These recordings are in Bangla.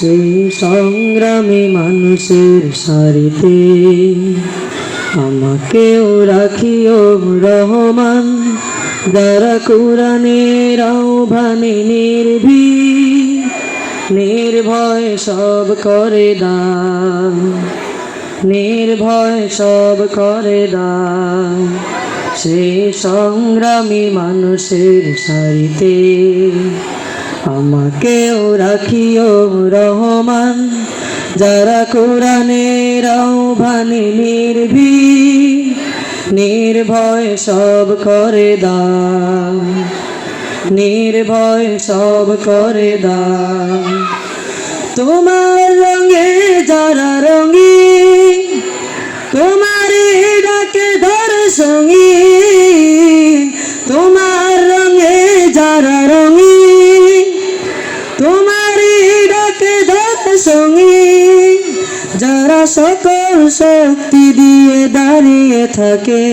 সেই সংগ্রামী মানুষের সারিতে আমাকেও রাখিও রহমান, যারা কোরআনের আহ্বানে নির্ভী নির্ভয় সব করে দা, নির্ভয় সব করে দা। সে সংগ্রামী মানুষের সারিতে আমাকেও রাখিও রহমান, যারা কোরআনের আহ্বানে নির্ভী নির্ভয় সব করে দান নির্ভয় সব করে দান তোমার রঙে যারা রঙি তোমার ডাকে ধর সঙ্গী, তোমার রঙে যারা সঙ্গী যারা সকল শক্তি দিয়ে দাঁড়িয়ে থাকে,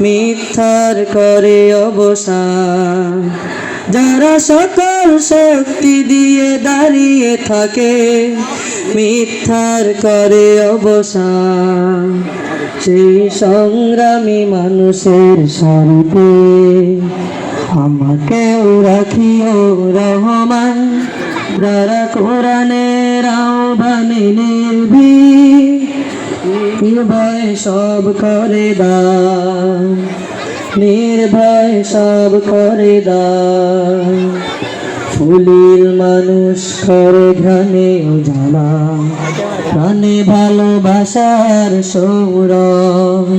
মিথ্যার করে অবসান। যারা সকল শক্তি দিয়ে দাঁড়িয়ে থাকে, মিথ্যার করে অবসান। সেই সংগ্রামী মানুষের সারিতে আমাকেও রাখিও রহমান, যারা কোরআনের নির্ভয় সব করে দা। নির্ভয় সব করে দা। ফুলির মানুষ করে ঘ্রাণে উজালা। প্রাণে ভালোবাসার সৌরভ।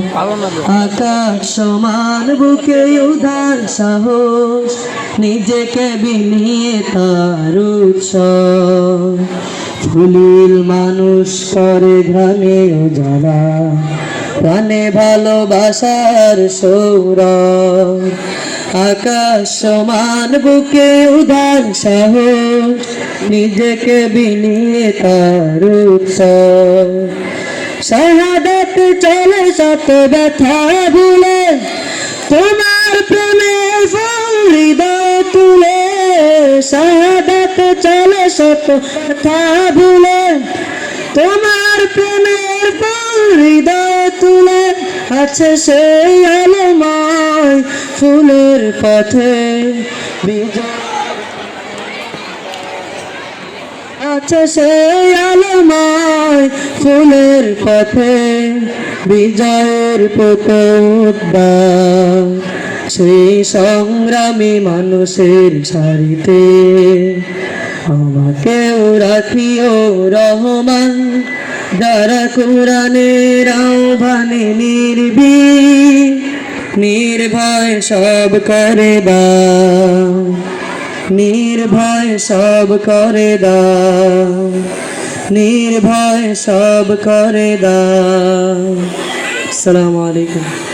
আকাশ সমান, বুকে উদার সাহস। নিজেকে বিনিয়ে তার উৎসব ফুলিল মানুষ করে ঘ্রাণে উজালা। প্রাণে ভালোবাসার সৌরভ। আকাশ সমান বুকে উদার সাহস। নিজেকে বিনিয়ে তার উৎসব। চলে শত ব্যথা ভুলে। তোমার শাহাদাত চলে ব্যথা ভুলে। তোমার প্রেমের হৃদয় তুলে আছে সেই আলোময় ফুলের পথে। আছে সেই আলোময় ফুলের পথে। বিজয়ের পোতোদ্দার সেই সংগ্রামী মানুষের সারিতে আমাকেও রাখিও রহমান, যারা কোরআনের আহ্বানে নির্বী নির্ভয় সব করে দাও নির্ভয় সব করে দাও নির্ভয় সব করে দাও আসসালামু আলাইকুম।